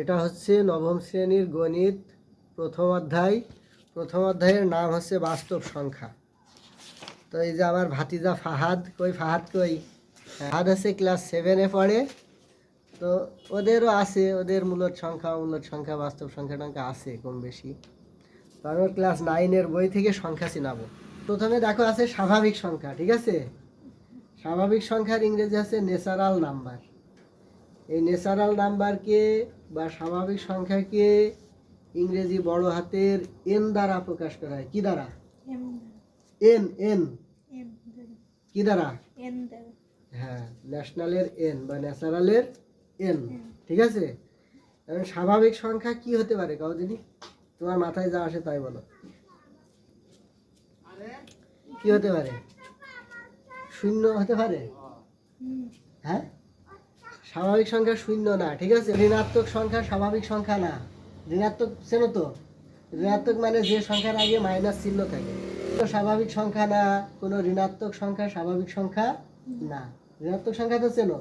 এটা হচ্ছে নবম শ্রেণির গণিত প্রথম অধ্যায়। প্রথম অধ্যায়ের নাম হচ্ছে বাস্তব সংখ্যা। তো এই যে আমার ভাতিজা ফাহাদ, কই ফাহাদ কই? ফাহাদ আছে ক্লাস সেভেনে পড়ে। তো ওদেরও আছে, ওদের মূলত সংখ্যা মূলত সংখ্যা, বাস্তব সংখ্যা টংখ্যা আছে কম বেশি। তো আমি ক্লাস নাইনের বই থেকে সংখ্যা চিনাবো। প্রথমে দেখো আছে স্বাভাবিক সংখ্যা, ঠিক আছে? স্বাভাবিক সংখ্যার ইংরেজি আছে ন্যাচারাল নাম্বার এই ন্যাচারাল নাম্বারকে বা স্বাভাবিক সংখ্যাকে ইংরেজি বড় হাতের এন দ্বারা প্রকাশ করা হয়। কি দ্বারা? এন এন কি দ্বারা? হ্যাঁ ন্যাশনালের এন বা ন্যাচারালের এন ঠিক আছে? এখন স্বাভাবিক সংখ্যা কি হতে পারে কাউ দিদি তোমার মাথায় যা আসে তাই বলো। কি হতে পারে? শূন্য হতে পারে? হ্যাঁ? স্বাভাবিক সংখ্যা শূন্য না, ঠিক আছে? ঋণাত্মক সংখ্যা স্বাভাবিক সংখ্যা না। ঋণাত্মক, চেনো তো? ঋণাত্মক মানে যে সংখ্যার আগে মাইনাস চিহ্ন থাকে। তো স্বাভাবিক সংখ্যা না, কোনো ঋণাত্মক সংখ্যা স্বাভাবিক সংখ্যা না। ঋণাত্মক সংখ্যা তো চেনো?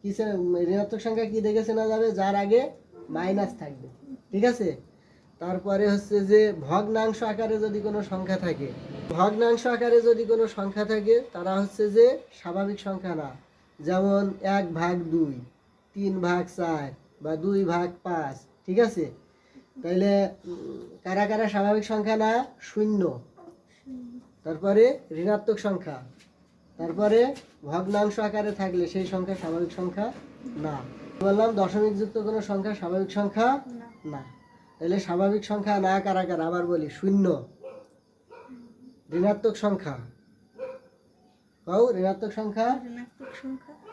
কি ঋণাত্মক সংখ্যা কি দেখে চেনা যাবে? যার আগে মাইনাস থাকবে, ঠিক আছে? তারপরে হচ্ছে যে ভগ্নাংশ আকারে যদি কোনো সংখ্যা থাকে, ভগ্নাংশ আকারে যদি কোনো সংখ্যা থাকে, তারা হচ্ছে যে স্বাভাবিক সংখ্যা না। যেমন এক ভাগ দুই, তিন ভাগ চার বা দুই ভাগ পাঁচ, ঠিক আছে? তাইলে কারা কারা স্বাভাবিক সংখ্যা না? শূন্য। তারপরে ঋণাত্মক সংখ্যা। তারপরে ভগ্নাংশ আকারে থাকলে সেই সংখ্যা স্বাভাবিক সংখ্যা না। বললাম দশমিক যুক্ত কোনো সংখ্যা স্বাভাবিক সংখ্যা না। তাহলে স্বাভাবিক সংখ্যা না কারা কারা? আবার বলি, শূন্য। ঋণাত্মক সংখ্যা। কও ঋণাত্মক সংখ্যা।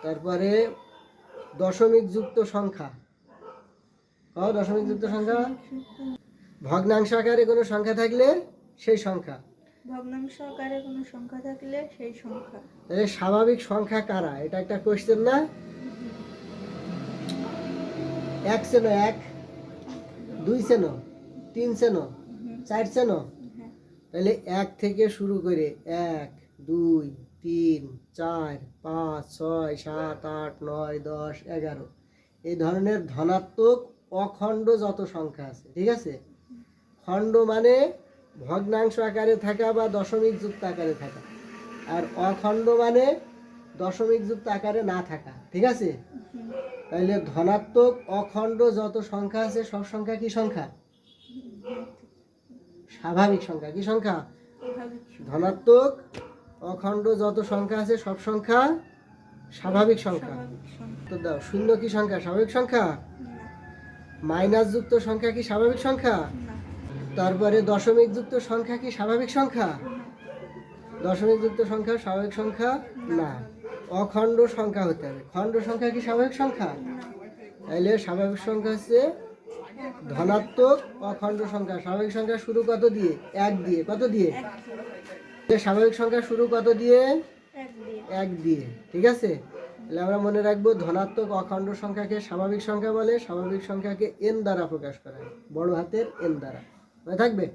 তারপরে দশমিক যুক্ত সংখ্যা। কও দশমিক যুক্ত সংখ্যা। ভগ্নাংশ আকারে কোনো সংখ্যা থাকলে সেই সংখ্যা। ভগ্নাংশ আকারে কোনো সংখ্যা থাকলে সেই সংখ্যা। তাহলে স্বাভাবিক সংখ্যা কারা? এটা একটা কোয়েশ্চেন না? এক সেনো এক দুই সেনো তিন সেনো চার সেনো হ্যাঁ। তাহলে এক থেকে শুরু করে এক দুই তিন চার পাঁচ ছয় সাত আট নয় দশ এগারো। এই ধরনের ধনাত্মক অখণ্ড যত সংখ্যা আছে ঠিক আছে? খণ্ড মানে ভগ্নাংশ আকারে থাকা বা দশমিক যুক্ত আকারে থাকা। আর অখণ্ড মানে দশমিক যুক্ত আকারে না থাকা ঠিক আছে? তাহলে ধনাত্মক অখণ্ড যত সংখ্যা আছে সব সংখ্যা কি সংখ্যা? স্বাভাবিক সংখ্যা। কি সংখ্যা। ধনাত্মক অখণ্ড যত সংখ্যা আছে সব সংখ্যা স্বাভাবিক সংখ্যা। তো দাও শূন্য কি সংখ্যা? স্বাভাবিক সংখ্যা? মাইনাস যুক্ত সংখ্যা কি স্বাভাবিক সংখ্যা? তারপরে দশমিক যুক্ত সংখ্যা কি স্বাভাবিক সংখ্যা? দশমিক যুক্ত সংখ্যা স্বাভাবিক সংখ্যা? না। অখণ্ড সংখ্যা হতে হবে। খণ্ড সংখ্যা কি স্বাভাবিক সংখ্যা? তাইলে স্বাভাবিক সংখ্যা হচ্ছে ধনাত্মক অখণ্ড সংখ্যা। স্বাভাবিক সংখ্যা শুরু কত দিয়ে? এক দিয়ে। কত দিয়ে? তাহলে স্বাভাবিক সংখ্যা শুরু কত দিয়ে? এক দিয়ে। ঠিক আছে? তাহলে আমরা মনে রাখব ধনাত্মক অখণ্ড সংখ্যাকে স্বাভাবিক সংখ্যা বলে স্বাভাবিক সংখ্যাকে এন দ্বারা প্রকাশ করা হয় বড় হাতের এন দ্বারা। মনে থাকবে?